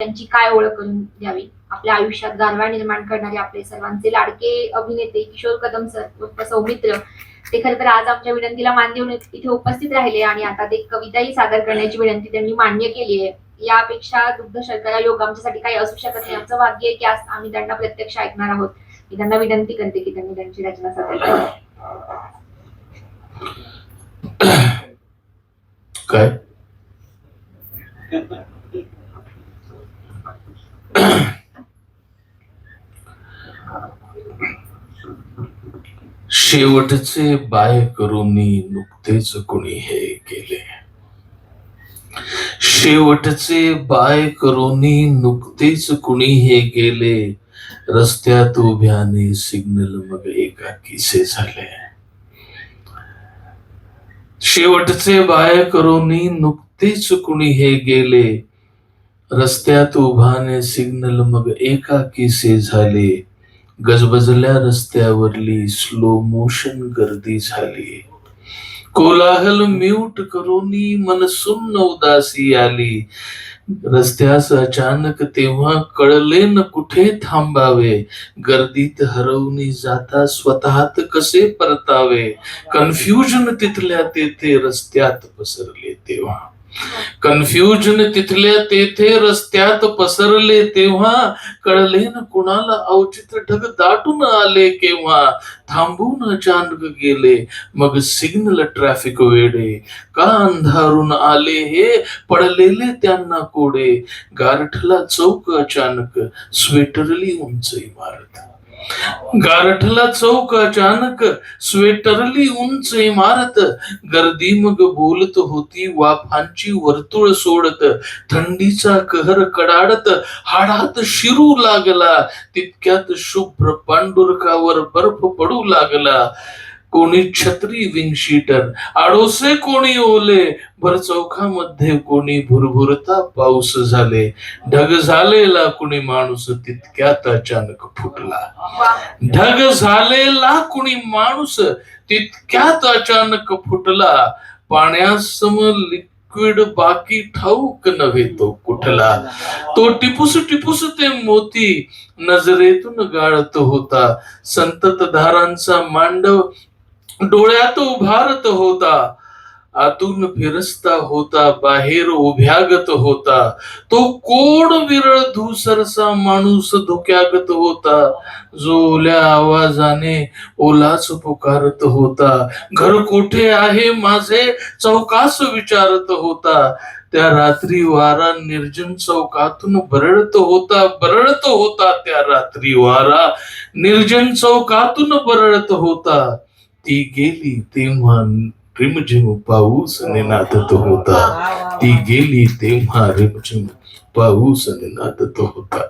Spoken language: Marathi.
त्यांची काय ओळख करून द्यावी? आपल्या आयुष्यात गारवा निर्माण करणारे आपले सर्वांचे लाडके अभिनेते किशोर कदम सर सौमित्र. ते खरं तर आज आमच्या विनंतीला मान देऊन इथे उपस्थित राहिले आणि आता ते कविताही सादर करण्याची विनंती त्यांनी मान्य केली आहे. यापेक्षा दुग्ध शर्करा योग आमच्यासाठी काही असू शकत नाही. आमचं भाग्य आहे की आज आम्ही त्यांना प्रत्यक्ष ऐकणार आहोत. मी त्यांना विनंती करते की त्यांनी त्यांची रचना सादर करावी काय? शेवटचे बाय करूनी नुकतेच कुणी हे केले. शेवटचे बाय करूनी नुकतेच कुणी हे गेले रस्त्यात उभ्याने सिग्नल मग एका किसे झाले. शेवटचे बाय करूनी नुकतेच कुणी हे गेले रस्त्यात उभाने सिग्नल मग एका किसे झाले. गजबजल्या रस्त्यावरली स्लो मोशन गर्दी झाली. कोलाहल म्यूट करूनी मनसुन्न उदासी आली. रस्त्यास अचानक तेव्हा कळले न कुठे थांबावे. गर्दीत हरवून जाता स्वतःत कसे परतावे? कन्फ्युजन तिथल्या तेथे रस्त्यात पसरले तेव्हा. कन्फ्युजन तिथल्या तेथे रस्त्यात पसरले तेव्हा कळले न कुणाला अवचित ढग दाटून आले केव्हा? थांबून अचानक गेले. मग सिग्नल ट्रॅफिक वेडे का अंधारून आले हे पडलेले त्यांना कोडे. गारठला चौक अचानक. स्वेटरली उंच इमारत. गारठला चौक अचानक स्वेटरली उंच इमारत. गर्दी मग बोलत होती वाफांची वर्तुळ सोडत. थंडीचा कहर कडाडत हाडात शिरू लागला. तितक्यात शुभ्र पांडुरकावर बर्फ पडू लागला. कोणी छत्री विंगशीटर आडोसे कोणी ओले भर चौकामध्ये कोणी भुरभुरता पाऊस झाले. ढग झालेला कोणी माणूस तितक्यात अचानक फुटला. ढग झालेला कोणी माणूस तितक्यात अचानक फुटला. पाण्यासम लिक्विड बाकी ठाऊक नव्हे तो कुठला. तो टिपूस टिपूस ते मोती नजरेतून गाळत होता. संतत धारांचा मांडव डोळ्यात उभारत होता. आतून फिरस्ता होता बाहेर उभ्यागत होता. तो कोण विरळ धुसरसा माणूस धुक्यागत होता. जो ओल्या आवाजाने ओलाच पुकारत होता. घर कोठे आहे माझे? चौकास विचारत होता. त्या रात्री वारा निर्जन चौकातून बरळत होता बरळत होता त्या रात्री वारा निर्जन चौकातून बरळत होता. ती गेली तेव्हा रिमझिम पाऊस निनादत होता. ती गेली तेव्हा रिमझिम पाऊस निनादत होता.